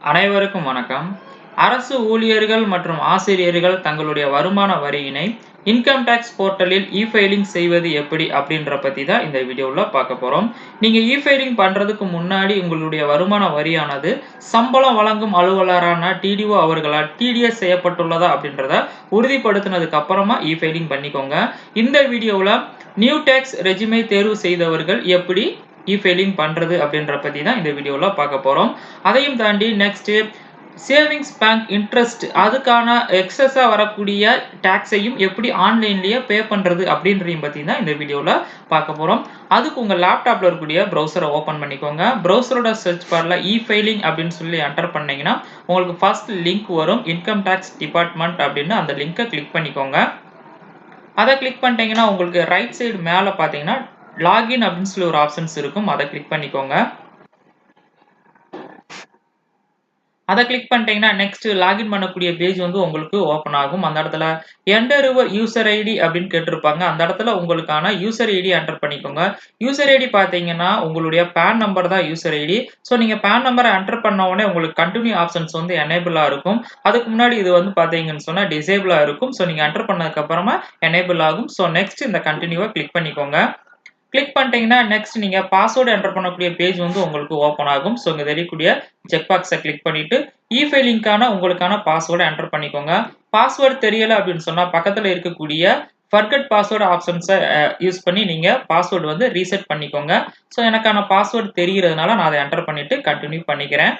அனைவருக்கும் வணக்கம். அரசு ஊழியர்கள் மற்றும் ஆசிரியர்கள் தங்களுடைய வருமான வரியினை இன்கம் டேக்ஸ் போர்ட்டலில் இ ஃபைலிங் செய்வது எப்படி அப்படின்ற பற்றி தான் இந்த வீடியோவில் பார்க்க போகிறோம் நீங்கள் இ ஃபைலிங் பண்ணுறதுக்கு முன்னாடி உங்களுடைய வருமான வரியானது சம்பளம் வழங்கும் அலுவலரான டிடிஓ அவர்களால் டிடிஎஸ் செய்யப்பட்டுள்ளதா அப்படின்றத உறுதிப்படுத்தினதுக்கு அப்புறமா இ ஃபைலிங் பண்ணிக்கோங்க. இந்த வீடியோவில் நியூ டேக்ஸ் ரெஜிமை தேர்வு செய்தவர்கள் எப்படி இ ஃபைலிங் பண்ணுறது அப்படின்ற பற்றி தான் இந்த வீடியோவில் பார்க்க போகிறோம் அதையும் தாண்டி நெக்ஸ்ட்டு சேவிங்ஸ் பேங்க் இன்ட்ரெஸ்ட் அதுக்கான எக்ஸஸாக வரக்கூடிய டேக்ஸையும் எப்படி ஆன்லைன்லேயே பே பண்ணுறது அப்படின்றதையும் பற்றி தான் இந்த வீடியோவில் பார்க்க போகிறோம் அதுக்கு உங்கள் லேப்டாப்பில் இருக்கக்கூடிய ப்ரௌசரை ஓப்பன் பண்ணிக்கோங்க. ப்ரௌசரோட சர்ச் பாரில் இ ஃபைலிங் அப்படின்னு சொல்லி என்டர் பண்ணிங்கன்னா உங்களுக்கு ஃபர்ஸ்ட் லிங்க் வரும். இன்கம் டேக்ஸ் டிபார்ட்மெண்ட் அப்படின்னு அந்த லிங்க்கை கிளிக் பண்ணிக்கோங்க. அதை கிளிக் பண்ணிட்டீங்கன்னா உங்களுக்கு ரைட் சைடு மேலே பார்த்தீங்கன்னா லாகின் அப்படின்னு சொல்லி ஒரு ஆப்ஷன்ஸ் இருக்கும். அதை கிளிக் பண்ணிக்கோங்க. அதை கிளிக் பண்ணிட்டீங்கன்னா நெக்ஸ்ட் லாகின் பண்ணக்கூடிய பேஜ் வந்து உங்களுக்கு ஓப்பன் ஆகும். அந்த இடத்துல என்டர் யுவர் யூசர் ஐடி அப்படின்னு கேட்டிருப்பாங்க. அந்த இடத்துல உங்களுக்கான யூசர் ஐடி என்டர் பண்ணிக்கோங்க. யூசர் ஐடி பார்த்தீங்கன்னா உங்களுடைய பேன் நம்பர் தான் யூசர் ஐடி ஸோ நீங்கள் பேன் நம்பரை என்டர் பண்ண உடனே உங்களுக்கு கண்டினியூ ஆப்ஷன்ஸ் வந்து எனேபிளாக இருக்கும். அதுக்கு முன்னாடி இது வந்து பார்த்தீங்கன்னு சொன்னால் டிசேபிளாக இருக்கும். ஸோ நீங்கள் என்டர் பண்ணதுக்கப்புறமா எனேபிள் ஆகும். ஸோ நெக்ஸ்ட் இந்த கண்டினியூவை கிளிக் பண்ணிக்கோங்க. கிளிக் பண்ணிட்டீங்கன்னா நெக்ஸ்ட் நீங்கள் பாஸ்வேர்டு என்டர் பண்ணக்கூடிய பேஜ் வந்து உங்களுக்கு ஓப்பன் ஆகும். ஸோ இங்கே தெரியக்கூடிய செக் பாக்ஸை கிளிக் பண்ணிட்டு இ ஃபைலிங்கான உங்களுக்கான பாஸ்வேர்டை என்டர் பண்ணிக்கோங்க. பாஸ்வேர்டு தெரியலை அப்படின்னு சொன்னால் பக்கத்தில் இருக்கக்கூடிய ஃபர்கட் பாஸ்வேர்டு ஆப்ஷன்ஸை யூஸ் பண்ணி நீங்கள் பாஸ்வேர்டு வந்து ரீசெட் பண்ணிக்கோங்க. ஸோ எனக்கான பாஸ்வேர்டு தெரிகிறதுனால நான் அதை என்டர் பண்ணிவிட்டு கண்டினியூ பண்ணிக்கிறேன்.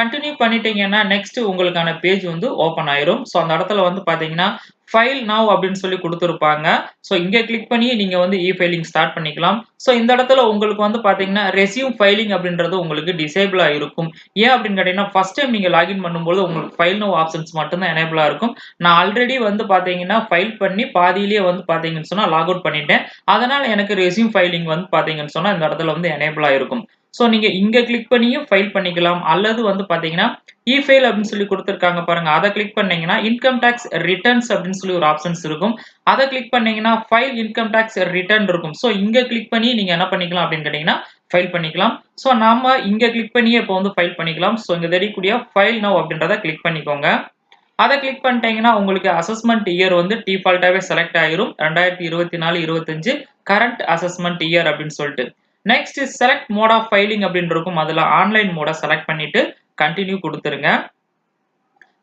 கண்டினியூ பண்ணிட்டீங்கன்னா நெக்ஸ்ட் உங்களுக்கான பேஜ் வந்து ஓப்பன் ஆயிரும். ஸோ அந்த இடத்துல வந்து பார்த்தீங்கன்னா ஃபைல் நவ் அப்படின்னு சொல்லி கொடுத்துருப்பாங்க. ஸோ இங்கே கிளிக் பண்ணி நீங்கள் வந்து இ ஃபைலிங் ஸ்டார்ட் பண்ணிக்கலாம். ஸோ இந்த இடத்துல உங்களுக்கு வந்து பார்த்தீங்கன்னா ரெசியூம் ஃபைலிங் அப்படின்றது உங்களுக்கு டிசேபிளாக இருக்கும் ஏன் அப்படின்னு கேட்டிங்கன்னா ஃபர்ஸ்ட் டைம் நீங்கள் லாகின் பண்ணும்போது உங்களுக்கு ஃபைல் நவ் ஆப்ஷன்ஸ் மட்டும்தான் எனேபிளாக இருக்கும். நான் ஆல்ரெடி வந்து பார்த்தீங்கன்னா ஃபைல் பண்ணி பாதியிலேயே வந்து பார்த்தீங்கன்னு சொன்னால் லாக் அவுட் பண்ணிட்டேன். அதனால் எனக்கு ரெசியூம் ஃபைலிங் வந்து பார்த்தீங்கன்னு சொன்னால் இந்த இடத்துல வந்து எனேபிளாக இருக்கும் ஸோ நீங்கள் இங்கே கிளிக் பண்ணியும் ஃபைல் பண்ணிக்கலாம். அல்லது வந்து பார்த்தீங்கன்னா இ ஃபைல் அப்படின்னு சொல்லி கொடுத்துருக்காங்க பாருங்க. அதை கிளிக் பண்ணீங்கன்னா இன்கம் டேக்ஸ் ரிட்டர்ன்ஸ் அப்படின்னு சொல்லி ஒரு ஆப்ஷன்ஸ் இருக்கும். அதை கிளிக் பண்ணீங்கன்னா ஃபைல் இன்கம் டேக்ஸ் ரிட்டர்ன் இருக்கும். ஸோ இங்கே கிளிக் பண்ணி நீங்கள் என்ன பண்ணிக்கலாம் அப்படின்னு கேட்டிங்கன்னா ஃபைல் பண்ணிக்கலாம். ஸோ நாம இங்கே கிளிக் பண்ணியே இப்போ வந்து ஃபைல் பண்ணிக்கலாம். ஸோ இங்கே தெரியக்கூடிய ஃபைல் நோ அப்படின்றத கிளிக் பண்ணிக்கோங்க. அதை கிளிக் பண்ணிட்டீங்கன்னா உங்களுக்கு அசஸ்மெண்ட் இயர் வந்து டிஃபால்ட்டாகவே செலக்ட் ஆயிரும். ரெண்டாயிரத்தி இருபத்தி நாலு இருபத்தஞ்சு கரண்ட் அசஸ்மெண்ட் இயர் அப்படின்னு சொல்லிட்டு. Next select mode of filing அப்படின்னு இருக்கும். அதில் ஆன்லைன் மோடை செலக்ட் பண்ணிட்டு கண்டினியூ கொடுத்துருங்க.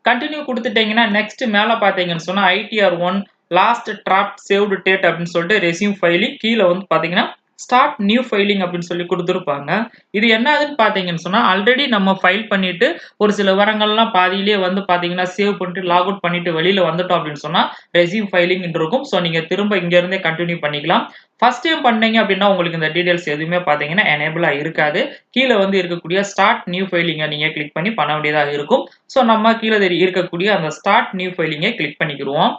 கண்டினியூ கொடுத்துட்டீங்கன்னா நெக்ஸ்ட் மேலே பார்த்தீங்கன்னு சொன்னால் ITR one last draft saved date அப்படின்னு சொல்லிட்டு ரெசியூம் ஃபைலிங் கீழே வந்து பார்த்தீங்கன்னா ஸ்டார்ட் நியூ ஃபைலிங் அப்படின்னு சொல்லி கொடுத்துருப்பாங்க. இது என்னதுன்னு பார்த்தீங்கன்னு சொன்னால் ஆல்ரெடி நம்ம ஃபைல் பண்ணிட்டு ஒரு சில விவரங்கள்லாம் பாதியிலேயே வந்து பார்த்தீங்கன்னா சேவ் பண்ணிட்டு லாக் அவுட் பண்ணிட்டு வெளியில் வந்துட்டோம் அப்படின்னு சொன்னால் ரெசியூம் ஃபைலிங் இருக்கும். ஸோ நீங்கள் திரும்ப இங்கேருந்தே கண்டினியூ பண்ணிக்கலாம். ஃபர்ஸ்ட் டைம் பண்ணீங்க அப்படின்னா உங்களுக்கு இந்த டீடைல்ஸ் எதுவுமே பார்த்தீங்கன்னா எனேபிளாக இருக்காது. கீழே வந்து இருக்கக்கூடிய ஸ்டார்ட் நியூ ஃபைலிங்கை நீங்கள் கிளிக் பண்ணி பண்ண வேண்டியதாக இருக்கும். ஸோ நம்ம கீழே இருக்கக்கூடிய அந்த ஸ்டார்ட் நியூ ஃபைலிங்கை கிளிக் பண்ணிக்கிடுவோம்.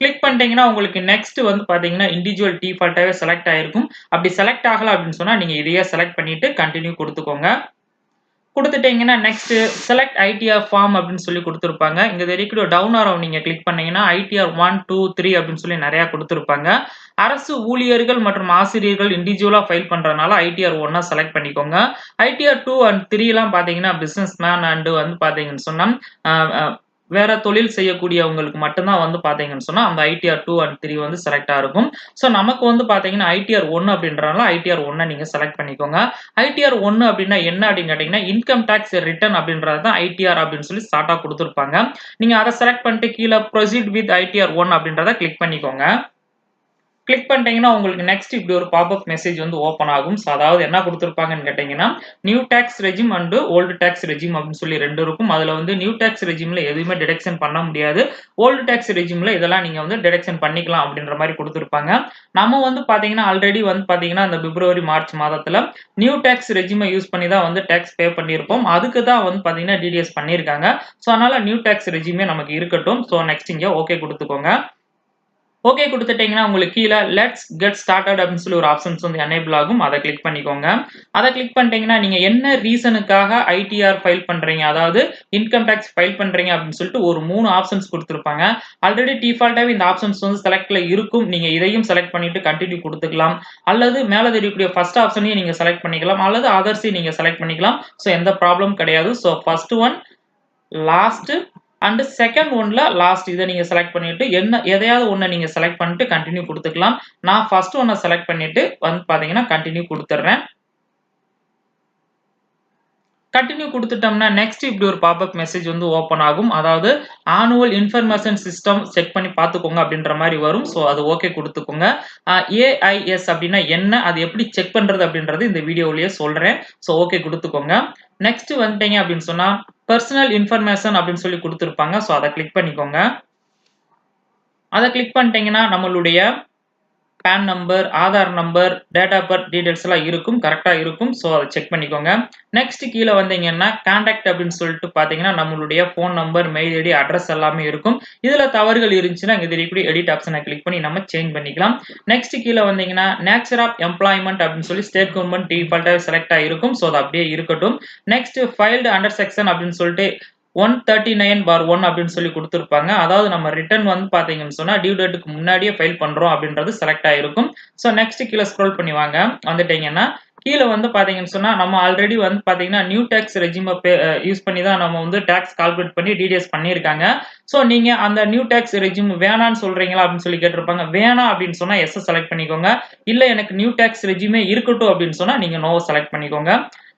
கிளிக் பண்ணிட்டீங்கன்னா உங்களுக்கு நெக்ஸ்ட் வந்து பார்த்தீங்கன்னா இண்டிவிஜுவல் டிஃபால்ட்டாகவே செலக்ட் ஆயிருக்கும். அப்படி செலக்ட் ஆகலை அப்படின்னு சொன்னால் நீங்கள் இதையே செலக்ட் பண்ணிட்டு கண்டினியூ கொடுத்துக்கோங்க. கொடுத்துட்டீங்கன்னா நெக்ஸ்ட் செலக்ட் ஐடிஆர் ஃபார்ம் அப்படின்னு சொல்லி கொடுத்துருப்பாங்க. இங்கே தெரியக்கூடிய டவுன் ஆரோ நீங்கள் கிளிக் பண்ணீங்கன்னா ஐடிஆர் ஒன் டூ த்ரீ அப்படின்னு சொல்லி நிறையா கொடுத்துருப்பாங்க. அரசு ஊழியர்கள் மற்றும் ஆசிரியர்கள் இண்டிவிஜுவலாக ஃபைல் பண்ணுறதுனால ஐடிஆர் ஒன்னா செலக்ட் பண்ணிக்கோங்க. ஐடிஆர் டூ அண்ட் த்ரீலாம் பார்த்தீங்கன்னா பிஸ்னஸ் மேன் அண்டு வந்து பார்த்தீங்கன்னு சொன்னால் வேற தொழில் செய்யக்கூடியவங்களுக்கு மட்டும்தான் வந்து பார்த்தீங்கன்னு சொன்னால் அந்த ஐடிஆர் டூ அண்ட் த்ரீ வந்து செலக்டா இருக்கும். ஸோ நமக்கு வந்து பார்த்தீங்கன்னா ஐடிஆர் ஒன்னு அப்படின்றனால ஐடிஆர் ஒன்னை நீங்கள் செலக்ட் பண்ணிக்கோங்க. ஐடிஆர் ஒன்னு அப்படின்னா என்ன அப்படின்னு கேட்டிங்கன்னா இன்கம் டேக்ஸ் ரிட்டர்ன் அப்படின்றது தான் ஐடிஆர் அப்படின்னு சொல்லி ஸ்டார்ட்டாக கொடுத்துருப்பாங்க. நீங்கள் அதை செலக்ட் பண்ணிட்டு கீழே ப்ரொசீட் வித் ஐடிஆர் ஒன் அப்படின்றத கிளிக் பண்ணிக்கோங்க. கிளிக் பண்ணிட்டீங்கன்னா உங்களுக்கு நெக்ஸ்ட் இப்படி ஒரு பாப்அப் மெசேஜ் வந்து ஓப்பன் ஆகும். ஸோ அதாவது என்ன கொடுத்துருப்பாங்கன்னு கேட்டிங்கன்னா new tax regime and old tax regime அப்படின்னு சொல்லி ரெண்டு இருக்கும். அதில் வந்து நியூ டேக்ஸ் ரெஜிமில் எதுவுமே டிடெக்ஷன் பண்ண முடியாது. ஓல்டு டேக்ஸ் ரெஜிமில் இதெல்லாம் நீங்கள் வந்து டிடெக்ஷன் பண்ணிக்கலாம் அப்படின்ற மாதிரி கொடுத்துருப்பாங்க. நம்ம வந்து பார்த்தீங்கன்னா ஆல்ரெடி வந்து பார்த்தீங்கன்னா அந்த பிப்ரவரி மார்ச் மாதத்தில் நியூ டேக்ஸ் ரெஜிமை யூஸ் பண்ணி தான் வந்து டேக்ஸ் பே பண்ணியிருப்போம். அதுக்கு தான் வந்து பார்த்தீங்கன்னா டிடிஎஸ் பண்ணியிருக்காங்க. ஸோ அதனால் நியூ டேக்ஸ் ரெஜிமே நமக்கு இருக்கட்டும். ஸோ நெக்ஸ்ட் இங்கே ஓகே கொடுத்துக்கோங்க. ஓகே கொடுத்துட்டீங்கன்னா உங்களுக்கு கீழே லெட்ஸ் கெட் ஸ்டார்டட் அப்படின்னு சொல்லி ஒரு ஆப்ஷன்ஸ் வந்து எனேபிள் ஆகும். அதை கிளிக் பண்ணிக்கோங்க. அதை கிளிக் பண்ணிட்டீங்கன்னா, நீங்கள் என்ன ரீசனுக்காக ஐடிஆர் ஃபைல் பண்ணுறீங்க அதாவது இன்கம் டேக்ஸ் ஃபைல் பண்ணுறீங்க அப்படின்னு சொல்லிட்டு ஒரு மூணு ஆப்ஷன்ஸ் கொடுத்துருப்பாங்க ஆல்ரெடி டிஃபால்ட்டாகவே இந்த ஆப்ஷன்ஸ் வந்து செலக்டில் இருக்கும். நீங்கள் இதையும் செலக்ட் பண்ணிட்டு கண்டினியூ கொடுத்துக்கலாம் அல்லது மேலே தெரியக்கூடிய ஃபர்ஸ்ட் ஆப்ஷனையும் நீங்கள் செலக்ட் பண்ணிக்கலாம். அல்லது அதர்ஸையும் நீங்கள் செலக்ட் பண்ணிக்கலாம். ஸோ எந்த ப்ராப்ளம் கிடையாது. So first one, last and second ஒன்ல லாஸ்ட் இதை நீங்க செலக்ட் பண்ணிட்டு என்ன எதையாவது ஒன்று நீங்க செலக்ட் பண்ணிட்டு கண்டினியூ கொடுத்துக்கலாம் நான் ஃபர்ஸ்ட் ஒன்றை செலக்ட் பண்ணிட்டு வந்து பார்த்தீங்கன்னா, கண்டினியூ கொடுத்துட்றேன் கண்டினியூ கொடுத்துட்டோம்னா நெக்ஸ்ட் இப்படி ஒரு பாப்அப் மெசேஜ் வந்து ஓப்பன் ஆகும். அதாவது ஆனுவல் இன்ஃபர்மேஷன் சிஸ்டம் செக் பண்ணி பார்த்துக்கோங்க அப்படின்ற மாதிரி வரும். ஸோ அது ஓகே கொடுத்துக்கோங்க ஏஐஎஸ் அப்படின்னா என்ன? அது எப்படி செக் பண்ணுறது அப்படின்றது இந்த வீடியோவிலேயே சொல்கிறேன் ஸோ ஓகே கொடுத்துக்கோங்க நெக்ஸ்ட் வந்துட்டீங்க அப்படின்னு சொன்னா, பர்சனல் இன்ஃபர்மேஷன் அப்படின்னு சொல்லி கொடுத்துருப்பாங்க ஸோ அதை கிளிக் பண்ணிக்கோங்க. அதை கிளிக் பண்ணிட்டீங்கன்னா, நம்மளுடைய PAN number, Aadhaar number, date of birth details எல்லாம் இருக்கும். கரெக்டா இருக்கும். ஸோ அத செக் பண்ணிக்கோங்க. நெக்ஸ்ட் கீழ வந்தீங்கன்னா, கான்டாக்ட் அப்படின்னு சொல்லிட்டு பார்த்தீங்கன்னா, நம்மளுடைய phone number, mail ID, address எல்லாமே இருக்கும். இதுல தவறுகள் இருந்துச்சுன்னா, இங்க தெரியக்கூடிய எடிட் ஆப்ஷனை கிளிக் பண்ணி நம்ம சேஞ்ச் பண்ணிக்கலாம். நெக்ஸ்ட் கீழ வந்தீங்கன்னா, நேச்சர் ஆஃப் எம்ப்ளாய்மெண்ட் அப்படின்னு சொல்லி ஸ்டேட் கவர்மெண்ட் டிஃபால்ட்டாக செலக்ட் ஆகிருக்கும். ஸோ அது அப்படியே இருக்கட்டும். நெக்ஸ்ட் ஃபைல்டு அண்டர் செக்ஷன் அப்படின்னு சொல்லிட்டு 139/1 அப்படின்னு சொல்லி கொடுத்துருப்பாங்க அதாவது நம்ம ரிட்டர்ன் வந்து பார்த்தீங்கன்னு சொன்னா, டியூ டேட்டுக்கு முன்னாடியே ஃபைல் பண்றோம் அப்படின்றது செலக்ட் ஆகிருக்கும். ஸோ நெக்ஸ்ட் கீழ ஸ்க்ரோல் பண்ணி வாங்க. வந்துட்டீங்கன்னா, கீழே வந்து பார்த்தீங்கன்னு சொன்னா, நம்ம ஆல்ரெடி வந்து பார்த்தீங்கன்னா, நியூ டேக்ஸ் ரெஜிம பே யூஸ் பண்ணி தான் நம்ம வந்து டேக்ஸ் கால்குலேட் பண்ணி டீடைல்ஸ் பண்ணியிருக்காங்க. ஸோ நீங்க அந்த நியூ டேக்ஸ் ரெஜிம் வேணான்னு சொல்றீங்களா அப்படின்னு சொல்லி கேட்டிருப்பாங்க. வேணாம் அப்படின்னு சொன்னா எஸ் செலக்ட் பண்ணிக்கோங்க. இல்ல எனக்கு நியூ டேக்ஸ் ரெஜிமே இருக்கட்டும் அப்படின்னு சொன்னா, நீங்க நோவை செலக்ட் பண்ணிக்கோங்க.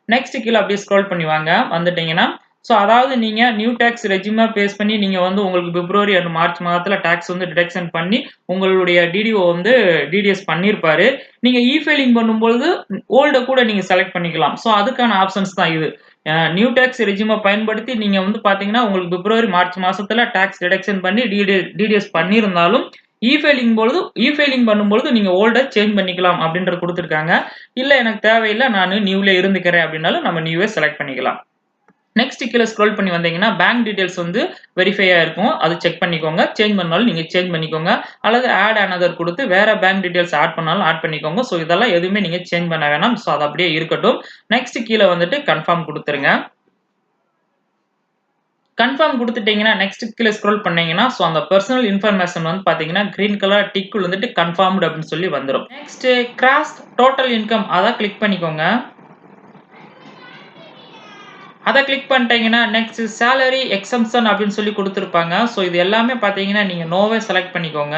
நெக்ஸ்ட் கீழே அப்படியே ஸ்க்ரோல் பண்ணி வாங்க. வந்துட்டீங்கன்னா, ஸோ அதாவது நீங்கள் நியூ டேக்ஸ் ரெஜிம பேஸ் பண்ணி நீங்கள் வந்து உங்களுக்கு பிப்ரவரி அண்ட் மார்ச் மாதத்தில் டேக்ஸ் வந்து டிடெக்ஷன் பண்ணி உங்களுடைய டிடிஓ வந்து டிடிஎஸ் பண்ணியிருப்பாரு. நீங்கள் இ ஃபைலிங் பண்ணும்பொழுது ஓல்டை கூட நீங்கள் செலக்ட் பண்ணிக்கலாம். ஸோ அதுக்கான ஆப்ஷன்ஸ் தான் இது. நியூ டேக்ஸ் ரெஜிமை பயன்படுத்தி நீங்கள் வந்து பார்த்தீங்கன்னா, உங்களுக்கு பிப்ரவரி, மார்ச் மாதத்தில் டேக்ஸ் டிடெக்ஷன் பண்ணி டிடி டிடிஎஸ் பண்ணியிருந்தாலும், இ ஃபைலிங் பொழுது இ ஃபைலிங் பண்ணும்பொழுது நீங்கள் ஓல்டை சேஞ்ச் பண்ணிக்கலாம் அப்படின்றது கொடுத்துருக்காங்க இல்லை எனக்கு தேவையில்லை நான் நியூவில் இருந்துக்கிறேன் அப்படின்னாலும் நம்ம நியூவே செலக்ட் பண்ணிக்கலாம். நெக்ஸ்ட் கீழே ஸ்க்ரோல் பண்ணி வந்தீங்கன்னா, பேங்க் டீடைல்ஸ் வந்து வெரிஃபை ஆயிருக்கும். அது செக் பண்ணிக்கோங்க. சேஞ்ச் பண்ணாலும் நீங்கள் சேஞ்ச் பண்ணிக்கோங்க. அல்லது ஆட் அனதர் கொடுத்து வேற பேங்க் டீடைல்ஸ் ஆட் பண்ணாலும் ஆட் பண்ணிக்கோங்க. ஸோ இதெல்லாம் எதுவுமே நீங்கள் சேஞ்ச் பண்ண வேணாம். ஸோ அது அப்படியே இருக்கட்டும். நெக்ஸ்ட் கீழே வந்துட்டு கன்ஃபார்ம் கொடுத்துருங்க கன்ஃபார்ம் கொடுத்துட்டீங்கன்னா நெக்ஸ்ட் கீழே ஸ்க்ரோல் பண்ணீங்கன்னா, ஸோ அந்த பர்சனல் இன்ஃபர்மேஷன் வந்து பார்த்தீங்கன்னா, கிரீன் கலர் டிக்குள் வந்துட்டு கன்ஃபார்ம்டு அப்படின்னு சொல்லி வந்துடும் நெக்ஸ்ட் கிராஸ் டோட்டல் இன்கம் அதான் கிளிக் பண்ணிக்கோங்க. அதை கிளிக் பண்ணிட்டீங்கன்னா, நெக்ஸ்ட் சேலரி எக்ஸம்ஷன் அப்படின்னு சொல்லி கொடுத்துருப்பாங்க ஸோ இது எல்லாமே பார்த்தீங்கன்னா, நீங்க நோவே செலக்ட் பண்ணிக்கோங்க.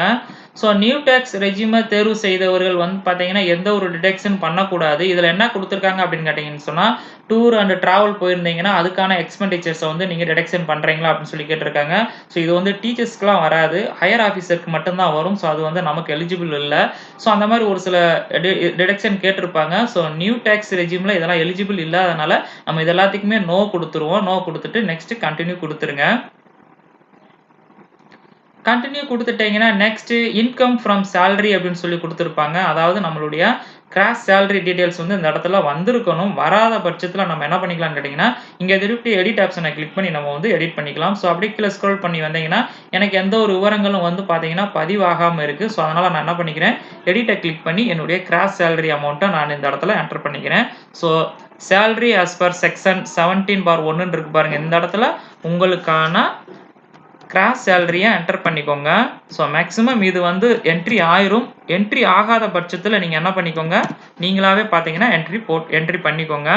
ஸோ நியூ டேக்ஸ் ரெஜிம தேர்வு செய்தவர்கள் வந்து பார்த்தீங்கன்னா, எந்த ஒரு டிடக்ஷன் பண்ணக்கூடாது. இதுல என்ன கொடுத்துருக்காங்க அப்படின்னு கேட்டிங்கன்னு சொன்னா, டூர் அண்ட் டிராவல் போயிருந்தீங்கன்னா, அதுக்கான எக்ஸ்பெண்டிச்சர்ஸை வந்து நீங்கள் டிடக்ஷன் பண்ணுறீங்களா அப்படின்னு சொல்லி கேட்டிருக்காங்க. ஸோ இது வந்து டீச்சர்ஸ்க்குலாம் வராது. ஹையர் ஆஃபீஸருக்கு மட்டும்தான் வரும். ஸோ அது வந்து நமக்கு எலிஜிபிள் இல்லை ஸோ அந்த மாதிரி ஒரு சில டிடெக்ஷன் டிடக்ஷன் கேட்டிருப்பாங்க. ஸோ நியூ டேக்ஸ் ரெஜிமில் இதெல்லாம் எலிஜிபிள் இல்லாதனால, நம்ம இது எல்லாத்துக்குமே நோ கொடுத்துருவோம் நோ கொடுத்துட்டு நெக்ஸ்ட் கண்டினியூ கொடுத்துருங்க கண்டினியூ கொடுத்துட்டீங்கன்னா நெக்ஸ்ட் இன்கம் ஃப்ரம் சேலரி அப்படின்னு சொல்லி கொடுத்துருப்பாங்க அதாவது நம்மளுடைய கிராஸ் சேலரி டீட்டெயில்ஸ் வந்து இந்த இடத்துல வந்திருக்கணும். வராத பட்சத்தில் நம்ம என்ன பண்ணிக்கலாம்னு கேட்டிங்கன்னா இங்கே திருப்பி எடிட் ஆப்ஷனை கிளிக் பண்ணி நம்ம வந்து எடிட் பண்ணிக்கலாம். ஸோ அப்படி கீழே ஸ்க்ரோல் பண்ணி வந்தீங்கன்னா, எனக்கு எந்த ஒரு விவரங்களும் வந்து பார்த்தீங்கன்னா, பதிவாகாமல் இருக்குது ஸோ அதனால் நான் என்ன பண்ணிக்கிறேன், எடிட்டை கிளிக் பண்ணி என்னுடைய கிராஸ் சேலரி அமௌண்ட்டை நான் இந்த இடத்துல என்டர் பண்ணிக்கிறேன். So salary as per section 17/1ன்னு இருக்கு பாருங்கள் இந்த இடத்துல உங்களுக்கான கிராஸ் சேலரிய என்டர் பண்ணிக்கோங்க. ஸோ மேக்ஸிமம் இது வந்து என்ட்ரி ஆயிரும். என்ட்ரி ஆகாத பட்சத்தில் நீங்க என்ன பண்ணிக்கோங்க, நீங்களாவே பார்த்தீங்கன்னா என்ட்ரி போட் என்ட்ரி பண்ணிக்கோங்க.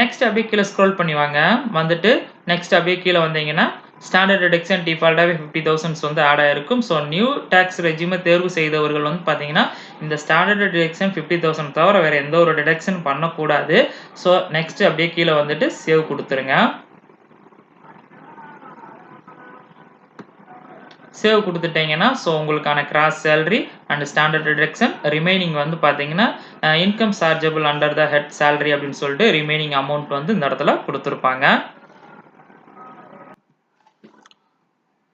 நெக்ஸ்ட் அப்படியே கீழே ஸ்க்ரோல் பண்ணி வாங்க. வந்துட்டு நெக்ஸ்ட் அப்படியே கீழே வந்தீங்கன்னா, ஸ்டாண்டர்ட் டிடக்ஷன் டிஃபால்ட்டாவே 50,000 வந்து ஆட் ஆயிருக்கும். ஸோ நியூ டேக்ஸ் ரெஜிமை தேர்வு செய்தவர்கள் வந்து பார்த்தீங்கன்னா, இந்த ஸ்டாண்டர்ட் டிடக்ஷன் 50,000 தவிர வேறு எந்த ஒரு டிடக்ஷன் பண்ணக்கூடாது. ஸோ நெக்ஸ்ட் அப்படியே கீழே வந்துட்டு சேவ் கொடுத்துருங்க சேவ் கொடுத்துட்டீங்கன்னா ஸோ உங்களுக்கான gross salary and standard deduction remaining வந்து பார்த்தீங்கன்னா, income chargeable under the head salary அப்படின்னு சொல்லிட்டு ரிமைனிங் அமௌண்ட் வந்து இந்த இடத்துல கொடுத்துருப்பாங்க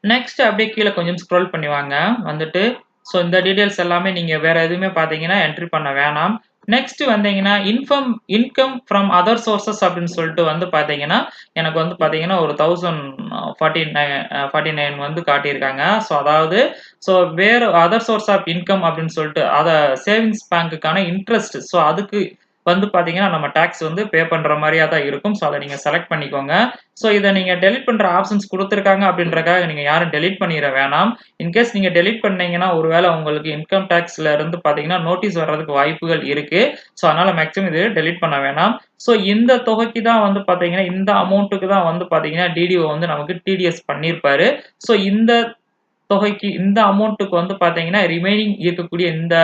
நெக்ஸ்ட் அப்படியே கீழே கொஞ்சம் ஸ்க்ரோல் பண்ணி வாங்க. வந்துட்டு ஸோ இந்த டீட்டெயில்ஸ் எல்லாமே நீங்கள் வேறு எதுவுமே பார்த்தீங்கன்னா, என்ட்ரி பண்ண வேணாம். நெக்ஸ்ட் வந்தீங்கன்னா income income from other sources அப்படின்னு சொல்லிட்டு வந்து பார்த்தீங்கன்னா எனக்கு வந்து பார்த்தீங்கன்னா ஒரு thousand forty nine forty nine வந்து காட்டியிருக்காங்க. ஸோ அதாவது ஸோ வேறு அதர் சோர்ஸ் ஆஃப் இன்கம் அப்படின்னு சொல்லிட்டு அதை சேவிங்ஸ் பேங்க்குக்கான இன்ட்ரெஸ்ட் ஸோ அதுக்கு வந்து பார்த்தீங்கன்னா நம்ம டேக்ஸ் வந்து பே பண்ணுற மாதிரியா தான் இருக்கும். ஸோ அதை நீங்கள் செலக்ட் பண்ணிக்கோங்க. ஸோ இதை நீங்கள் டெலிட் பண்ணுற ஆப்ஷன்ஸ் கொடுத்துருக்காங்க அப்படின்றக்காக நீங்கள் யாரும் டெலிட் பண்ணிட வேணாம். இன்கேஸ் நீங்கள் டெலிட் பண்ணீங்கன்னா ஒருவேளை உங்களுக்கு இன்கம் டேக்ஸ்ல இருந்து பார்த்தீங்கன்னா நோட்டீஸ் வர்றதுக்கு வாய்ப்புகள் இருக்கு. ஸோ அதனால மேக்ஸிமம் இது டெலிட் பண்ண வேணாம். ஸோ இந்த தொகைக்கு தான் வந்து பார்த்தீங்கன்னா இந்த அமௌண்ட்டுக்கு தான் வந்து பார்த்தீங்கன்னா டிடிஓ வந்து நமக்கு டிடிஎஸ் பண்ணியிருப்பாரு ஸோ இந்த தொகைக்கு இந்த அமௌண்ட்டுக்கு வந்து பார்த்தீங்கன்னா ரிமைனிங் இருக்கக்கூடிய இந்த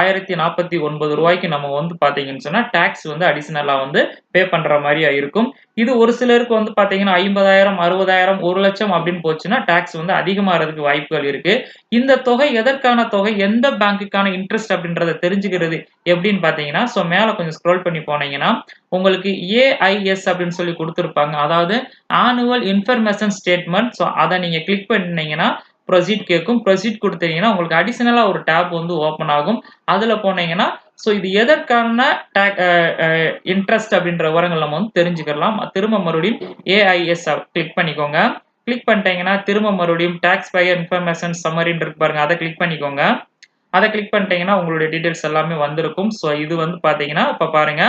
ஆயிரத்தி நாற்பத்தி ஒன்பது ரூபாய்க்கு நம்ம வந்து பார்த்தீங்கன்னு சொன்னால் டேக்ஸ் வந்து அடிஷ்னலாக வந்து பே பண்ணுற மாதிரியா இருக்கும். இது ஒரு சிலருக்கு வந்து பார்த்தீங்கன்னா ஐம்பதாயிரம் அறுபதாயிரம் ஒரு லட்சம் அப்படின்னு போச்சுன்னா டேக்ஸ் வந்து அதிகமாகிறதுக்கு வாய்ப்புகள் இருக்கு. இந்த தொகை எதற்கான தொகை எந்த பேங்க்குக்கான இன்ட்ரெஸ்ட் அப்படின்றத தெரிஞ்சுக்கிறது எப்படின்னு பார்த்தீங்கன்னா ஸோ மேலே கொஞ்சம் ஸ்க்ரோல் பண்ணி போனீங்கன்னா உங்களுக்கு ஏஐஎஸ் அப்படின்னு சொல்லி கொடுத்துருப்பாங்க. அதாவது ஆனுவல் இன்ஃபர்மேஷன் ஸ்டேட்மெண்ட் ஸோ அதை நீங்கள் கிளிக் பண்ணீங்கன்னா ப்ரொசீட் கேட்கும் ப்ரொசீட் கொடுத்தீங்கன்னா உங்களுக்கு அடிஷனலாக ஒரு டேப் வந்து ஓப்பன் ஆகும். அதில் போனீங்கன்னா ஸோ இது எதற்கான டேக் இன்ட்ரெஸ்ட் அப்படின்ற விவரங்கள் நம்ம வந்து தெரிஞ்சுக்கலாம். திரும்ப மறுபடியும் ஏஐஎஸ் கிளிக் பண்ணிக்கோங்க. கிளிக் பண்ணிட்டீங்கன்னா திரும்ப மறுபடியும் டேக்ஸ் பயர் இன்ஃபர்மேஷன் சம்மரின்னு இருக்கு பாருங்க. அதை கிளிக் பண்ணிக்கோங்க. அதை கிளிக் பண்ணிட்டீங்கன்னா உங்களுடைய டீட்டெயில்ஸ் எல்லாமே வந்திருக்கும். ஸோ இது வந்து பார்த்தீங்கன்னா இப்போ பாருங்க.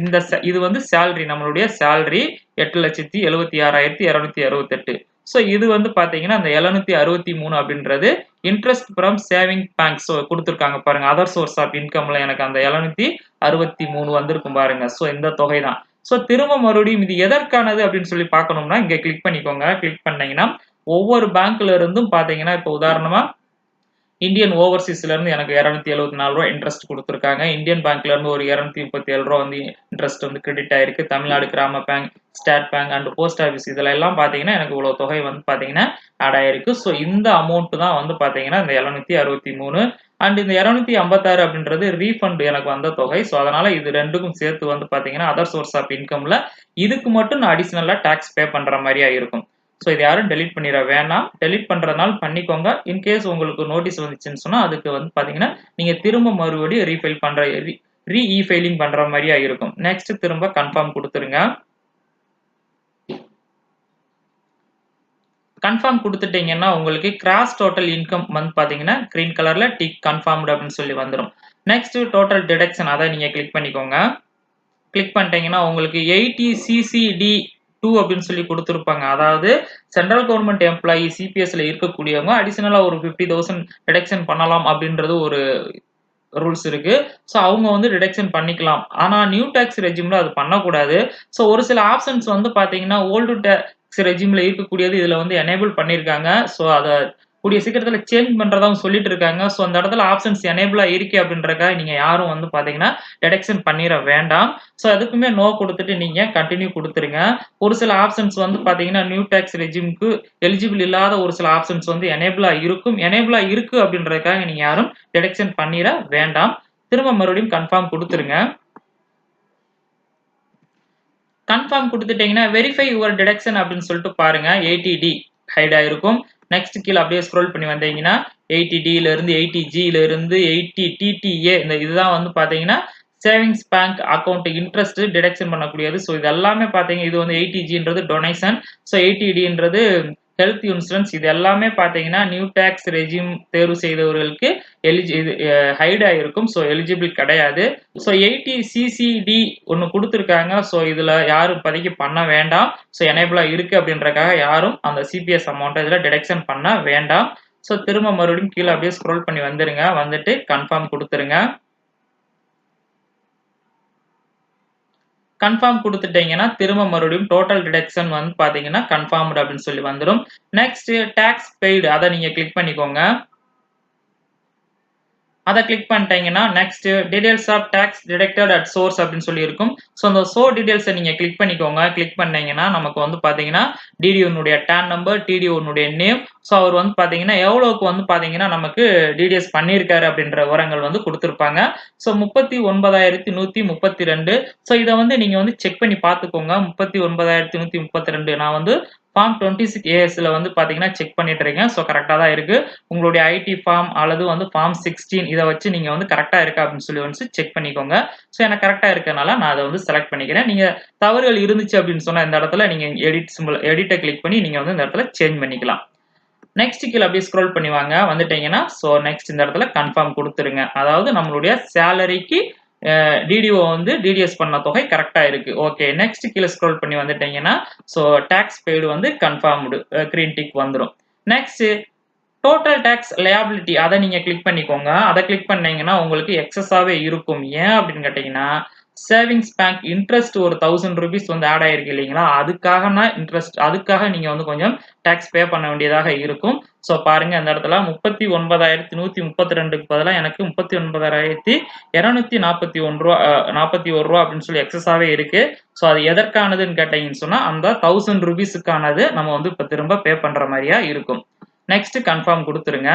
இந்த இது வந்து சேலரி நம்மளுடைய சேலரி எட்டு லட்சத்தி எழுபத்தி ஆறாயிரத்தி இரநூத்தி அறுபத்தெட்டு. ஸோ இது வந்து பார்த்தீங்கன்னா அந்த எழுநூத்தி அறுபத்தி மூணு அப்படின்றது interest from saving bank so கொடுத்துருக்காங்க பாருங்க அதர் சோர்ஸ் ஆஃப் இன்கம்ல எனக்கு அந்த எழுநூத்தி அறுபத்தி மூணு வந்திருக்கும் பாருங்க. ஸோ இந்த தொகை தான். ஸோ திரும்ப மறுபடியும் இது எதற்கானது அப்படின்னு சொல்லி பார்க்கணும்னா இங்கே கிளிக் பண்ணிக்கோங்க. கிளிக் பண்ணீங்கன்னா ஒவ்வொரு பேங்க்ல இருந்தும் பார்த்தீங்கன்னா இப்போ உதாரணமாக இந்தியன் ஓவர்சீஸ்ல இருந்து எனக்கு இரநூத்தி எழுபத்தி நாலு ரூபா இன்ட்ரெஸ்ட் கொடுத்துருக்காங்க. இந்தியன் பேங்க்ல இருந்து ஒரு இரநூத்தி முப்பத்தி ஏழு ரூபா வந்து இன்ட்ரெஸ்ட் வந்து கிரெடிட் ஆயிருக்கு. Tamil Nadu Grama bank state bank and post office இதுல எல்லாம் பாத்தீங்கன்னா எனக்கு இவ்வளவு தொகை வந்து பாத்தீங்கன்னா ஆட் ஆயிருக்கு. ஸோ இந்த அமௌண்ட் தான் வந்து பாத்தீங்கன்னா இந்த எழுநூத்தி அறுபத்தி மூணு அண்ட் இந்த இரநூத்தி ஐம்பத்தாறு அப்படின்றது ரீஃபண்ட் எனக்கு வந்த தொகை. ஸோ அதனால இது ரெண்டுக்கும் சேர்த்து வந்து பாத்தீங்கன்னா அதர் சோர்ஸ் ஆஃப் இன்கம்ல இதுக்கு மட்டும் நான் அடிஷனலா டேக்ஸ் பே பண்ற மாதிரியா இருக்கும். ஸோ இது யாரும் டெலிட் பண்ணிட வேணாம். டெலிட் பண்ணுறதுனால பண்ணிக்கோங்க. இன்கேஸ் உங்களுக்கு நோட்டீஸ் வந்துச்சுன்னு சொன்னால் அதுக்கு வந்து பார்த்தீங்கன்னா நீங்கள் திரும்ப மறுபடியும் ரீஃபைல் பண்ணுற ரீ இ ஃபைலிங் பண்ணுற மாதிரியா இருக்கும். நெக்ஸ்ட் திரும்ப கன்ஃபார்ம் கொடுத்துருங்க. கன்ஃபார்ம் கொடுத்துட்டீங்கன்னா உங்களுக்கு கிராஸ் டோட்டல் இன்கம் வந்து பார்த்தீங்கன்னா க்ரீன் கலரில் டிக் கன்ஃபார்ம்டு அப்படின்னு சொல்லி வந்துடும் நெக்ஸ்ட் டோட்டல் டிடக்ஷன் அதை நீங்கள் கிளிக் பண்ணிக்கோங்க. கிளிக் பண்ணிட்டீங்கன்னா உங்களுக்கு எயிட்டி சிசிடி டூ அப்படின்னு சொல்லி கொடுத்துருப்பாங்க. அதாவது சென்ட்ரல் கவர்மெண்ட் எம்ப்ளாயி சிபிஎஸ்ல இருக்கக்கூடியவங்க அடிஷனலா ஒரு ஃபிஃப்டி தௌசண்ட் டிடக்ஷன் பண்ணலாம் அப்படின்றது ஒரு ரூல்ஸ் இருக்கு. ஸோ அவங்க வந்து டிடெக்ஷன் பண்ணிக்கலாம். ஆனால் நியூ டேக்ஸ் ரெஜிம்ல அது பண்ணக்கூடாது. ஸோ ஒரு சில ஆப்ஷன்ஸ் வந்து பார்த்தீங்கன்னா ஓல்டு டேக்ஸ் ரெஜிம்ல இருக்கக்கூடியது இதில் வந்து எனேபிள் பண்ணியிருக்காங்க ஸோ அதை கூடிய சீக்கிரத்தில் சேஞ்ச் பண்ணுறதாவும் சொல்லிட்டு இருக்காங்க. ஸோ அந்த இடத்துல ஆப்ஷன்ஸ் எனேபிளாக இருக்கு அப்படின்றக்காக நீங்கள் யாரும் வந்து பார்த்தீங்கன்னா டிடெக்ஷன் பண்ணிட வேண்டாம். ஸோ அதுக்குமே நோ கொடுத்துட்டு நீங்கள் கண்டினியூ கொடுத்துருங்க. ஒரு சில ஆப்ஷன்ஸ் வந்து பார்த்தீங்கன்னா நியூ டேக்ஸ் ரெஜிம்க்கு எலிஜிபிள் இல்லாத ஒரு சில ஆப்ஷன்ஸ் வந்து எனேபிளாக இருக்கும். எனேபிளாக இருக்குது அப்படின்றதுக்காக நீங்கள் யாரும் டிடெக்ஷன் பண்ணிட வேண்டாம். திரும்ப மறுபடியும் கன்ஃபார்ம் கொடுத்துருங்க. கன்ஃபார்ம் கொடுத்துட்டீங்கன்னா வெரிஃபை யுவர் டிடக்ஷன் அப்படின்னு சொல்லிட்டு பாருங்க. ஏடிடி ஹைட் ஆயிருக்கும் நெக்ஸ்ட் கீழே அப்படியே ஸ்க்ரோல் பண்ணி வந்தீங்கன்னா எயிட்டி டில இருந்து எயிட்டி ஜில இருந்து எயிட்டி டிடிஏ இந்த இதுதான் வந்து பாத்தீங்கன்னா savings bank account interest deduction பண்ணக்கூடியது. ஸோ இது எல்லாமே பார்த்தீங்க இது வந்து எயிட்டி ஜின்றது டொனேஷன் ஸோ எயிட்டி டின்றது ஹெல்த் இன்சூரன்ஸ் இது எல்லாமே பார்த்தீங்கன்னா நியூ டேக்ஸ் ரெஜிம் தேர்வு செய்தவர்களுக்கு எலிஜி இது ஹைடாக இருக்கும் ஸோ எலிஜிபிள் கிடையாது. ஸோ எயிட்டி சிசிடி ஒன்று கொடுத்துருக்காங்க. ஸோ இதில் யாரும் இப்போதைக்கு பண்ண வேண்டாம். ஸோ எனேபிளாக இருக்குது அப்படின்றக்காக யாரும் அந்த சிபிஎஸ் அமௌண்ட்டை இதில் டிடெக்ஷன் பண்ண வேண்டாம். ஸோ திரும்ப மறுபடியும் கீழே அப்படியே ஸ்க்ரோல் பண்ணி வந்துடுங்க வந்துட்டு கன்ஃபார்ம் கொடுத்துருங்க. கன்ஃபார்ம் கொடுத்துட்டீங்கன்னா திரும்ப மறுபடியும் டோட்டல் டிடக்ஷன் வந்து பார்த்தீங்கன்னா கன்ஃபார்ம்டு அப்படின்னு சொல்லி வந்துடும் நெக்ஸ்ட் டேக்ஸ் பெய்டு அதை நீங்கள் கிளிக் பண்ணிக்கோங்க. அதை கிளிக் பண்ணிட்டீங்கன்னா next details of tax deducted at source அப்படின்னு சொல்லி இருக்கும். ஸோ அந்த சோ டீடைல்ஸை நீங்கள் கிளிக் பண்ணிக்கோங்க. கிளிக் பண்ணீங்கன்னா நமக்கு வந்து பார்த்தீங்கன்னா டிடிஓனுடைய டேன் நம்பர் டிடிஓனுடைய நேம் ஸோ அவர் வந்து பார்த்தீங்கன்னா எவ்வளோக்கு வந்து பார்த்தீங்கன்னா நமக்கு டிடிஎஸ் பண்ணியிருக்காரு அப்படின்ற விவரங்கள் வந்து கொடுத்துருப்பாங்க. ஸோ முப்பத்தி ஒன்பதாயிரத்தி நூற்றி முப்பத்தி ரெண்டு. ஸோ இதை வந்து நீங்கள் வந்து செக் பண்ணி பார்த்துக்கோங்க முப்பத்தி ஒன்பதாயிரத்தி நூற்றி முப்பத்தி ரெண்டு. நான் வந்து ஃபார்ம் டுவெண்ட்டி சிக்ஸ் ஏஎஸ்ல வந்து பார்த்தீங்கன்னா செக் பண்ணிட்டு இருக்கேன். ஸோ கரெக்டாக தான் இருக்கு. உங்களுடைய ஐடி ஃபார்ம் அல்லது வந்து ஃபார்ம் சிக்ஸ்டீன் இதை வச்சு நீங்கள் வந்து கரெக்டாக இருக்கா அப்படின்னு சொல்லி வந்து செக் பண்ணிக்கோங்க. ஸோ எனக்கு கரெக்டாக இருக்கனால நான் அதை வந்து செலக்ட் பண்ணிக்கிறேன். நீங்கள் தவறுகள் இருந்துச்சு அப்படின்னு சொன்னால் இந்த இடத்துல நீங்கள் எடிட் சிம்பிள் எடிட்டை கிளிக் பண்ணி நீங்கள் வந்து இந்த இடத்துல சேஞ்ச் பண்ணிக்கலாம். நெக்ஸ்ட் கீழே அப்படியே ஸ்க்ரோல் பண்ணி வாங்க. வந்துட்டீங்கன்னா ஸோ நெக்ஸ்ட் இந்த இடத்துல கன்ஃபார்ம் கொடுத்துருங்க. அதாவது நம்மளுடைய சேலரிக்கு டிடிஓ வந்து டிடிஎஸ் பண்ண தொகை கரெக்டாக இருக்கு. ஓகே நெக்ஸ்ட் கீழே ஸ்க்ரோல் பண்ணி வந்துட்டீங்கன்னா ஸோ டேக்ஸ் பெய்டு வந்து கன்ஃபார்ம்டு க்ரீன் டிக் வந்துடும் நெக்ஸ்ட் டோட்டல் டேக்ஸ் லயபிலிட்டி அதை நீங்கள் கிளிக் பண்ணிக்கோங்க. அதை கிளிக் பண்ணீங்கன்னா உங்களுக்கு எக்ஸஸாகவே இருக்கும். ஏன் அப்படின்னு கேட்டிங்கன்னா சேவிங்ஸ் பேங்க் இன்ட்ரெஸ்ட் ஒரு தௌசண்ட் ருபீஸ் வந்து ஆட் ஆயிருக்கு இல்லைங்களா? அதுக்காக இன்ட்ரெஸ்ட் அதுக்காக நீங்கள் வந்து கொஞ்சம் டேக்ஸ் பே பண்ண வேண்டியதாக இருக்கும். ஸோ பாருங்க அந்த இடத்துல முப்பத்தி ஒன்பதாயிரத்தி நூற்றி முப்பத்தி ரெண்டுக்கு பதிலாக எனக்கு முப்பத்தி ஒன்பதாயிரத்தி இரநூத்தி நாற்பத்தி ஒன்று ரூபா நாற்பத்தி ஒரு ரூபா அப்படின்னு சொல்லி எக்ஸஸாகவே இருக்கு. ஸோ அது எதற்கானதுன்னு கேட்டீங்கன்னு சொன்னால் அந்த தௌசண்ட் ருபீஸுக்கானது நம்ம வந்து இப்போ திரும்ப பே பண்ணுற மாதிரியா இருக்கும். நெக்ஸ்ட் கன்ஃபார்ம் கொடுத்துருங்க.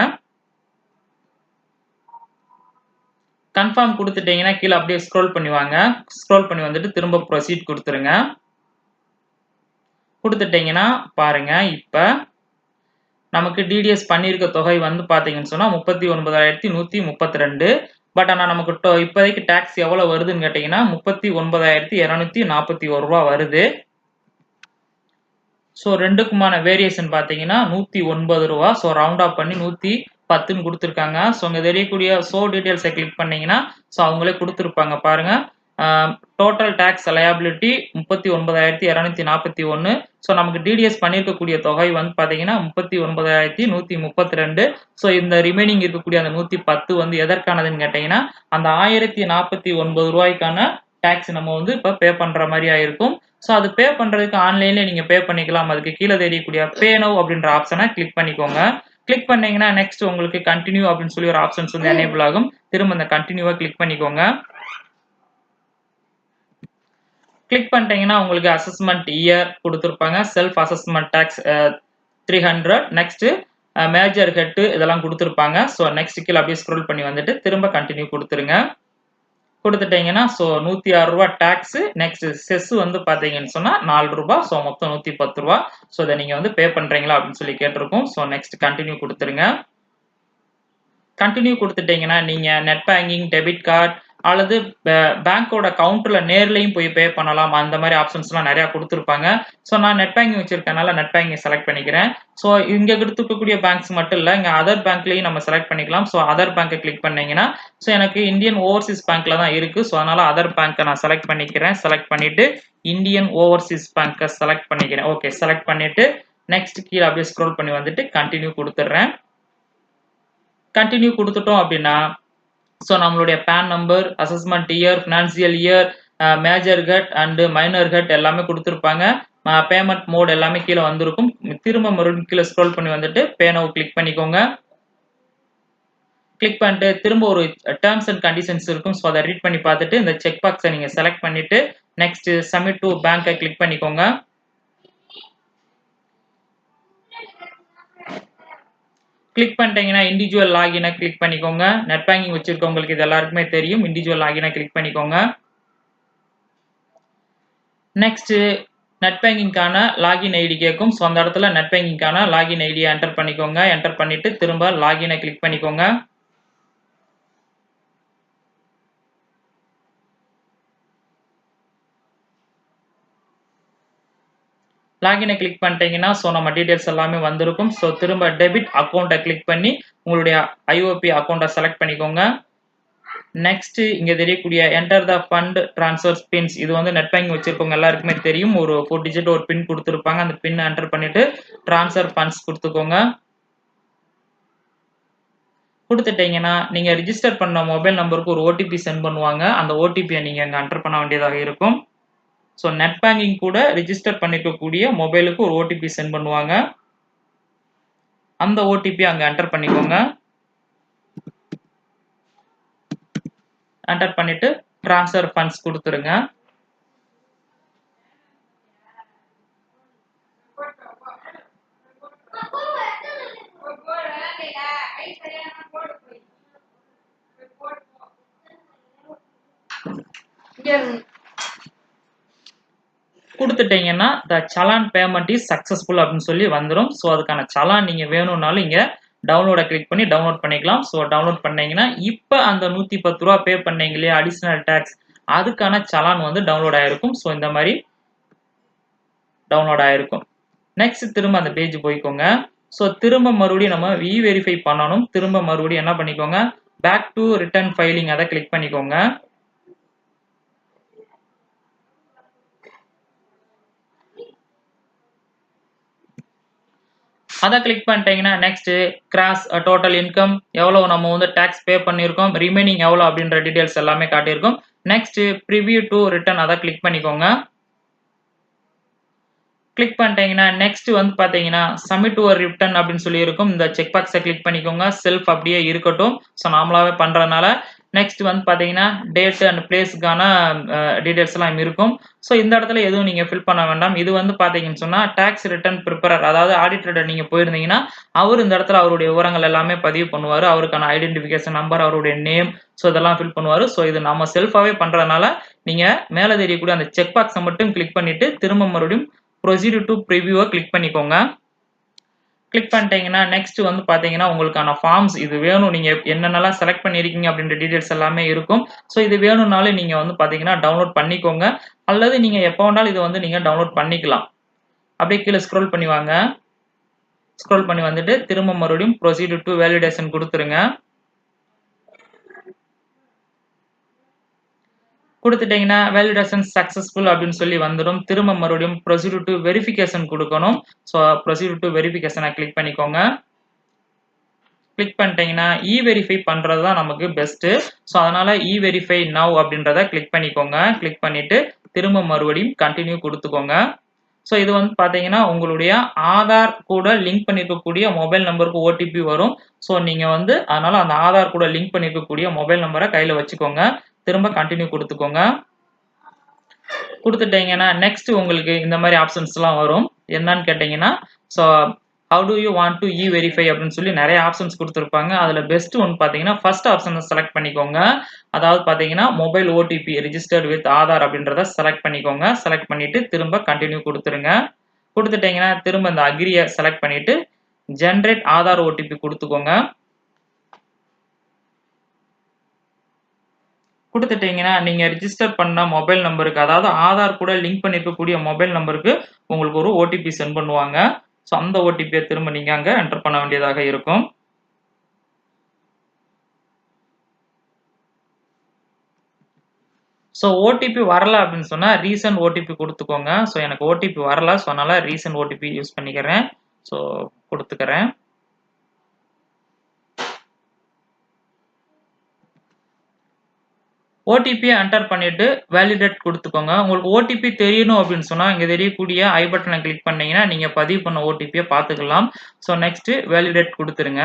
கன்ஃபார்ம் கொடுத்துட்டீங்கன்னா கீழே அப்படியே ஸ்க்ரோல் பண்ணி வாங்க ஸ்க்ரோல் பண்ணி வந்துட்டு திரும்ப ப்ரொசீட் கொடுத்துருங்க. கொடுத்துட்டீங்கன்னா பாருங்க இப்போ நமக்கு டிடிஎஸ் பண்ணியிருக்க தொகை வந்து பார்த்தீங்கன்னு சொன்னால் முப்பத்தி ஒன்பதாயிரத்தி நூற்றி முப்பத்தி ரெண்டு. பட் ஆனால் நமக்கு டோ இப்போதைக்கு டேக்ஸ் எவ்வளோ வருதுன்னு கேட்டிங்கன்னா முப்பத்தி ஒன்பதாயிரத்தி இரநூத்தி நாற்பத்தி ஒரு ரூபா வருது. ஸோ ரெண்டுக்குமான வேரியேஷன் பார்த்தீங்கன்னா நூற்றி ஒன்பது ரூபா. ஸோ ரவுண்ட் ஆஃப் பண்ணி நூற்றி பத்துன்னு கொடுத்துருக்காங்க. ஸோ இங்கே தெரியக்கூடிய ஷோ டீட்டெயில்ஸை கிளிக் பண்ணீங்கன்னா ஸோ அவங்களே கொடுத்துருப்பாங்க. பாருங்கள் டோட்டல் டேக்ஸ் லயபிலிட்டி முப்பத்தி ஒன்பதாயிரத்தி இரநூத்தி நாற்பத்தி ஒன்று ஸோ நமக்கு டிடிஎஸ் பண்ணியிருக்கக்கூடிய தொகை வந்து பார்த்தீங்கன்னா முப்பத்தி ஒன்பதாயிரத்தி நூற்றி முப்பத்தி ரெண்டு ஸோ இந்த ரிமைனிங் இருக்கக்கூடிய அந்த நூற்றி பத்து வந்து எதற்கானதுன்னு கேட்டிங்கன்னா அந்த ஆயிரத்தி நாற்பத்தி ஒன்பது ரூபாய்க்கான டேக்ஸ் நம்ம வந்து இப்போ பே பண்ணுற மாதிரி ஆயிருக்கும். ஸோ அது பே பண்ணுறதுக்கு ஆன்லைனில் நீங்கள் பே பண்ணிக்கலாம். அதுக்கு கீழே தெரியக்கூடிய பே நவ் அப்படின்ற ஆப்ஷனை கிளிக் பண்ணிக்கோங்க. கிளிக் பண்ணீங்கன்னா நெக்ஸ்ட் உங்களுக்கு கண்டினியூ அப்படின்னு சொல்லி ஒரு ஆப்ஷன்ஸ் வந்து எனேபிள் ஆகும். திரும்ப அந்த கண்டினியூவா கிளிக் பண்ணிக்கோங்க. கிளிக் பண்ணிட்டீங்கன்னா உங்களுக்கு அசஸ்மெண்ட் இயர் கொடுத்துருப்பாங்க. Self assessment tax three hundred next major head இதெல்லாம் கொடுத்துருப்பாங்க. ஸோ நெக்ஸ்ட் கீழே அப்படியே ஸ்க்ரோல் பண்ணி வந்துட்டு திரும்ப கண்டினியூ கொடுத்துருங்க. கொடுத்துட்டீங்கன்னா ஸோ நூற்றி ஆறு ரூபா டேக்ஸு நெக்ஸ்ட் செஸ் வந்து பார்த்தீங்கன்னு சொன்னால் நாலு ரூபா ஸோ மொத்தம் நூற்றி பத்து ரூபா ஸோ இதை நீங்கள் வந்து பே பண்ணுறீங்களா அப்படின்னு சொல்லி கேட்டிருக்கோம். ஸோ நெக்ஸ்ட் கண்டினியூ கொடுத்துருங்க. கண்டினியூ கொடுத்துட்டீங்கன்னா நீங்கள் நெட் பேங்கிங் டெபிட் கார்டு அல்லது பேங்க்கோட கவுண்டரில் நேர்லையும் போய் பே பண்ணலாம். அந்த மாதிரி ஆப்ஷன்ஸ்லாம் நிறையா கொடுத்துருப்பாங்க. ஸோ நான் நெட் பேங்கிங் வச்சிருக்கனால நெட் பேங்கிங் செலக்ட் பண்ணிக்கிறேன். ஸோ இங்கே கொடுத்துருக்கக்கூடிய பேங்க்ஸ் மட்டும் இல்லை இங்கே அதர் பேங்க்லையும் நம்ம செலக்ட் பண்ணிக்கலாம். ஸோ அதர் பேங்க்கை கிளிக் பண்ணீங்கன்னா ஸோ எனக்கு இந்தியன் ஓவர்சீஸ் பேங்க்ல தான் இருக்குது ஸோ அதனால அதர் பேங்க்கை நான் செலக்ட் பண்ணிக்கிறேன். செலக்ட் பண்ணிட்டு இந்தியன் ஓவர்சீஸ் பேங்க்கை செலக்ட் பண்ணிக்கிறேன். ஓகே செலக்ட் பண்ணிட்டு நெக்ஸ்ட் கீழே அப்படியே ஸ்க்ரோல் பண்ணி வந்துட்டு கண்டினியூ கொடுத்துட்றேன். கண்டினியூ கொடுத்துட்டோம் அப்படின்னா ஸோ நம்மளுடைய PAN number assessment year financial year major cut and minor cut எல்லாமே கொடுத்துருப்பாங்க. பேமெண்ட் மோட் எல்லாமே கீழே வந்திருக்கும். திரும்ப மறுபடியும் கீழே ஸ்க்ரோல் பண்ணி வந்துட்டு பேனவை கிளிக் பண்ணிக்கோங்க. கிளிக் பண்ணிட்டு திரும்ப ஒரு டேர்ம்ஸ் அண்ட் கண்டிஷன்ஸ் இருக்கும். ஸோ அதை ரீட் பண்ணி பார்த்துட்டு இந்த செக் பாக்ஸை நீங்கள் செலக்ட் பண்ணிட்டு நெக்ஸ்ட் சப்மிட் டு பேங்கை கிளிக் பண்ணிக்கோங்க. கிளிக் பண்ணிட்டீங்கன்னா இண்டிவிஜுவல் லாகினை கிளிக் பண்ணிக்கோங்க. நெட் பேங்கிங் வச்சிருக்கவங்களுக்கு இது எல்லாருக்குமே தெரியும். இண்டிவிஜுவல் லாகினை கிளிக் பண்ணிக்கோங்க. நெக்ஸ்ட் நெட் பேங்கிங்கான லாகின் ஐடி கேட்கும். ஸோ அந்த இடத்துல நெட் பேங்கிங்கான லாகின் ஐடியை என்டர் பண்ணிக்கோங்க. என்டர் பண்ணிட்டு திரும்ப லாகினை கிளிக் பண்ணிக்கோங்க. லாகினை கிளிக் பண்ணிட்டீங்கன்னா ஸோ நம்ம டீட்டெயில்ஸ் எல்லாமே வந்திருக்கும். ஸோ திரும்ப டெபிட் அக்கௌண்ட்டை கிளிக் பண்ணி உங்களுடைய ஐஓபி அக்கௌண்ட்டை செலக்ட் பண்ணிக்கோங்க. நெக்ஸ்ட் இங்கே தெரியக்கூடிய enter the fund transfer pins இது வந்து நெட் பேங்கிங் வச்சிருக்கவங்க எல்லாருக்குமே தெரியும். ஒரு ஃபோர் டிஜிட் ஒரு பின் கொடுத்துருப்பாங்க. அந்த பின் என்டர் பண்ணிட்டு ட்ரான்ஸ்ஃபர் ஃபண்ட்ஸ் கொடுத்துக்கோங்க. கொடுத்துட்டீங்கன்னா நீங்கள் ரிஜிஸ்டர் பண்ண மொபைல் நம்பருக்கு ஒரு ஓடிபி சென்ட் பண்ணுவாங்க. அந்த ஓடிபியை நீங்கள் அங்கே என்டர் பண்ண வேண்டியதாக இருக்கும். ஸோ நெட் பேங்கிங் கூட ரிஜிஸ்டர் பண்ணிக்கக்கூடிய மொபைலுக்கு ஒரு ஓடிபி சென்ட் பண்ணுவாங்க. அந்த ஓடிபி அங்கே என்டர் பண்ணிக்கோங்க. என்டர் பண்ணிட்டு ட்ரான்ஸ்ஃபர் ஃபண்ட்ஸ் கொடுத்துருங்க. கொடுத்துட்டீங்கன்னா the challan payment is successful அப்படின்னு சொல்லி வந்துடும் ஸோ அதுக்கான சலான் நீங்கள் வேணும்னாலும் இங்கே டவுன்லோட கிளிக் பண்ணி டவுன்லோட் பண்ணிக்கலாம். ஸோ டவுன்லோட் பண்ணீங்கன்னா, இப்போ அந்த நூற்றி பத்து ரூபா பே பண்ணீங்க இல்லையா? அடிஷ்னல் டேக்ஸ் அதுக்கான சலான் வந்து டவுன்லோட் ஆகிருக்கும் ஸோ இந்த மாதிரி டவுன்லோட் ஆகிருக்கும் நெக்ஸ்ட் திரும்ப அந்த பேஜ் போய்க்கோங்க. ஸோ திரும்ப மறுபடியும் நம்ம இ வெரிஃபை பண்ணணும். திரும்ப மறுபடியும் என்ன பண்ணிக்கோங்க, பேக் டூ ரிட்டர்ன் ஃபைலிங் அதை கிளிக் பண்ணிக்கோங்க. அதை கிளிக் பண்ணிட்டீங்கன்னா, நெக்ஸ்ட் கிராஸ் டோட்டல் இன்கம் எவ்வளவு நம்ம வந்து டாக்ஸ் பே பண்ணியிருக்கோம், ரிமைனிங் எவ்வளோ அப்படின்ற டீடைல்ஸ் எல்லாமே காட்டியிருக்கோம் நெக்ஸ்ட் ப்ரிவியூ டூ ரிட்டர்ன் அதை கிளிக் பண்ணிக்கோங்க. கிளிக் பண்ணிட்டீங்கன்னா, நெக்ஸ்ட் வந்து பார்த்தீங்கன்னா, சப்மிட் யுவர் ரிட்டர்ன் அப்படின்னு சொல்லி இருக்கும். இந்த செக் பாக்ஸை கிளிக் பண்ணிக்கோங்க. செல்ஃப் அப்படியே இருக்கட்டும். ஸோ நார்மலாவே பண்ணுறதுனால நெக்ஸ்ட் வந்து பார்த்தீங்கன்னா, டேட் அண்ட் பிளேஸுக்கான டீடைல்ஸ் எல்லாம் இருக்கும். ஸோ இந்த இடத்துல எதுவும் நீங்கள் ஃபில் பண்ண வேண்டாம். இது வந்து பார்த்தீங்கன்னு சொன்னால் டேக்ஸ் ரிட்டர்ன் ப்ரிப்பரர் அதாவது ஆடிட்டர் நீங்கள் போயிருந்தீங்கன்னா, அவர் இந்த இடத்துல அவருடைய விவரங்கள் எல்லாமே பதிவு பண்ணுவார் அவருக்கான ஐடென்டிஃபிகேஷன் நம்பர், அவருடைய நேம் ஸோ இதெல்லாம் ஃபில் பண்ணுவார் ஸோ இது நம்ம செல்ஃபாகவே பண்ணுறதுனால நீங்கள் மேலே தெரியக்கூடிய அந்த செக் பாக்ஸை மட்டும் கிளிக் பண்ணிவிட்டு திரும்ப மறுபடியும் ப்ரொசீடியூ டூ ப்ரிவியூவை கிளிக் பண்ணிக்கோங்க. கிளிக் பண்ணிட்டீங்கன்னா, நெக்ஸ்ட் வந்து பார்த்தீங்கன்னா, உங்களுக்கான ஃபார்ம்ஸ் இது வேணும். நீங்கள் என்னென்னலாம் செலக்ட் பண்ணியிருக்கீங்க அப்படின்ற டீட்டெயில்ஸ் எல்லாமே இருக்கும். ஸோ இது வேணும்னாலும் நீங்கள் வந்து பார்த்தீங்கன்னா, டவுன்லோட் பண்ணிக்கோங்க. அல்லது நீங்கள் எப்போ வேணாலும் இதை வந்து நீங்கள் டவுன்லோட் பண்ணிக்கலாம். அப்படியே கீழே ஸ்க்ரோல் பண்ணி வாங்க. ஸ்க்ரோல் பண்ணி வந்துட்டு, திரும்ப மறுபடியும் ப்ரொசீடு டூ வேலிடேஷன் கொடுத்துருங்க கொடுத்துட்டீங்கன்னா வேலிடேஷன் சக்சஸ்ஃபுல் அப்படின்னு சொல்லி வந்துடும் திரும்ப மறுபடியும் ப்ரொசீட் டு வெரிஃபிகேஷன் கொடுக்கணும் ஸோ ப்ரொசீட் டூ வெரிஃபிகேஷனை கிளிக் பண்ணிக்கோங்க. கிளிக் பண்ணிட்டீங்கன்னா, இ வெரிஃபை பண்ணுறது தான் நமக்கு பெஸ்ட்டு ஸோ அதனால் இ வெரிஃபை நவ் அப்படின்றத கிளிக் பண்ணிக்கோங்க. கிளிக் பண்ணிவிட்டு திரும்ப மறுபடியும் கண்டினியூ கொடுத்துக்கோங்க ஸோ இது வந்து பார்த்தீங்கன்னா, உங்களுடைய ஆதார் கூட லிங்க் பண்ணியிருக்கக்கூடிய மொபைல் நம்பருக்கு ஓடிபி வரும். ஸோ நீங்கள் வந்து அதனால் அந்த ஆதார் கூட லிங்க் பண்ணியிருக்கக்கூடிய மொபைல் நம்பரை கையில் வச்சுக்கோங்க. திரும்ப கண்டினியூ கொடுத்துக்கோங்க கொடுத்துட்டீங்கன்னா நெக்ஸ்ட் உங்களுக்கு இந்த மாதிரி ஆப்ஷன்ஸ்லாம் வரும். என்னன்னு கேட்டீங்கன்னா, so how do you want to e verify அப்படின்னு சொல்லி நிறைய ஆப்ஷன்ஸ் கொடுத்துருப்பாங்க அதில் பெஸ்ட் ஒன் பார்த்தீங்கன்னா, ஃபர்ஸ்ட் ஆப்ஷனை செலக்ட் பண்ணிக்கோங்க. அதாவது பார்த்தீங்கன்னா, mobile OTP registered with Aadhaar அப்படின்றத செலக்ட் பண்ணிக்கோங்க. செலக்ட் பண்ணிட்டு, திரும்ப கண்டினியூ கொடுத்துருங்க கொடுத்துட்டீங்கன்னா திரும்ப இந்த அக்ரியை செலக்ட் பண்ணிட்டு, ஜென்ரேட் ஆதார் ஓடிபி கொடுத்துக்கோங்க கொடுத்துட்டீங்கன்னா நீங்க ரிஜிஸ்டர் பண்ண மொபைல் நம்பருக்கு அதாவது ஆதார் கூட லிங்க் பண்ணியிருக்கக்கூடிய மொபைல் நம்பருக்கு உங்களுக்கு ஒரு ஓடிபி சென்ட் பண்ணுவாங்க. ஸோ அந்த ஓடிபியை திரும்ப நீங்க அங்க என்டர் பண்ண வேண்டியதாக இருக்கும். ஸோ ஓடிபி வரல அப்படின்னு சொன்னா, ரீசெண்ட் ஓடிபி கொடுத்துக்கோங்க ஸோ எனக்கு ஓடிபி வரல. ஸோ அதனால ரீசெண்ட் ஓடிபி யூஸ் பண்ணிக்கிறேன். ஸோ கொடுத்துக்கிறேன் ஓடிபியை என்டர் பண்ணிட்டு, வேலிடேட் கொடுத்துக்கோங்க உங்களுக்கு ஓடிபி தெரியணும் அப்படின்னு சொன்னால் இங்கே தெரியக்கூடிய ஐ பட்டனை கிளிக் பண்ணீங்கன்னா, நீங்கள் பதிவு பண்ண ஓடிபியை பார்த்துக்கலாம். ஸோ நெக்ஸ்ட்டு வேலிடேட் கொடுத்துருங்க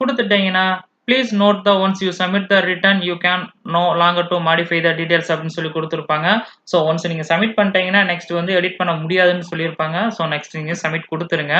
கொடுத்துட்டீங்கன்னா please note the once you submit the return you can no longer to modify the details அப்படின்னு சொல்லி கொடுத்துருப்பாங்க ஸோ ஒன்ஸ் நீங்கள் சப்மிட் பண்ணிட்டீங்கன்னா, நெக்ஸ்ட் வந்து எடிட் பண்ண முடியாதுன்னு சொல்லியிருப்பாங்க. ஸோ நெக்ஸ்ட் நீங்கள் சப்மிட் கொடுத்துருங்க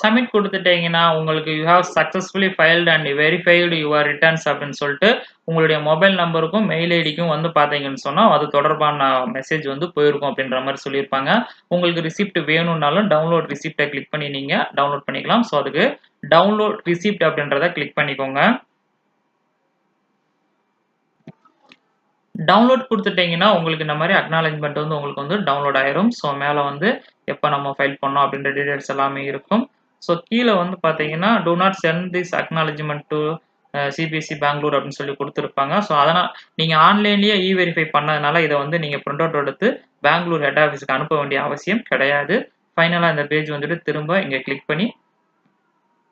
சப்மிட் கொடுத்துட்டீங்கன்னா உங்களுக்கு you have successfully filed and verified your returns அப்படின்னு சொல்லிட்டு, உங்களுடைய மொபைல் நம்பருக்கும், மெயில் ஐடிக்கும் வந்து பார்த்தீங்கன்னு சொன்னால் அது தொடர்பான மெசேஜ் வந்து போயிருக்கும் அப்படின்ற மாதிரி சொல்லியிருப்பாங்க. உங்களுக்கு ரிசிப்ட் வேணும்னாலும் டவுன்லோட் ரிசிப்டை கிளிக் பண்ணி நீங்கள் டவுன்லோட் பண்ணிக்கலாம். ஸோ அதுக்கு டவுன்லோட் ரிசிப்ட் அப்படின்றத கிளிக் பண்ணிக்கோங்க. டவுன்லோட் கொடுத்துட்டீங்கன்னா உங்களுக்கு இந்த மாதிரி அக்னாலேஜ்மெண்ட் வந்து உங்களுக்கு வந்து டவுன்லோட் ஆயிரும். ஸோ மேலே வந்து எப்போ நம்ம ஃபைல் பண்ணோம் அப்படின்ற டீடைல்ஸ் எல்லாமே இருக்கும். ஸோ கீழே வந்து பார்த்தீங்கன்னா, do not send this acknowledgement to CPC Bengaluru அப்படின்னு சொல்லி கொடுத்துருப்பாங்க ஸோ அதனால் நீங்கள் ஆன்லைன்லேயே இ வெரிஃபை பண்ணதுனால, இதை வந்து நீங்கள் பிரிண்ட் அவுட் எடுத்து பெங்களூர் ஹெட் ஆஃபீஸ்க்கு அனுப்ப வேண்டிய அவசியம் கிடையாது. ஃபைனலாக இந்த பேஜ் வந்துட்டு திரும்ப இங்கே கிளிக் பண்ணி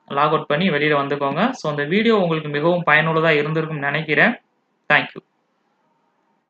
லாக் அவுட் பண்ணி வெளியில் வந்துக்கோங்க. ஸோ அந்த வீடியோ உங்களுக்கு மிகவும் பயனுள்ளதாக இருந்திருக்கும்னு நினைக்கிறேன் தேங்க் யூ.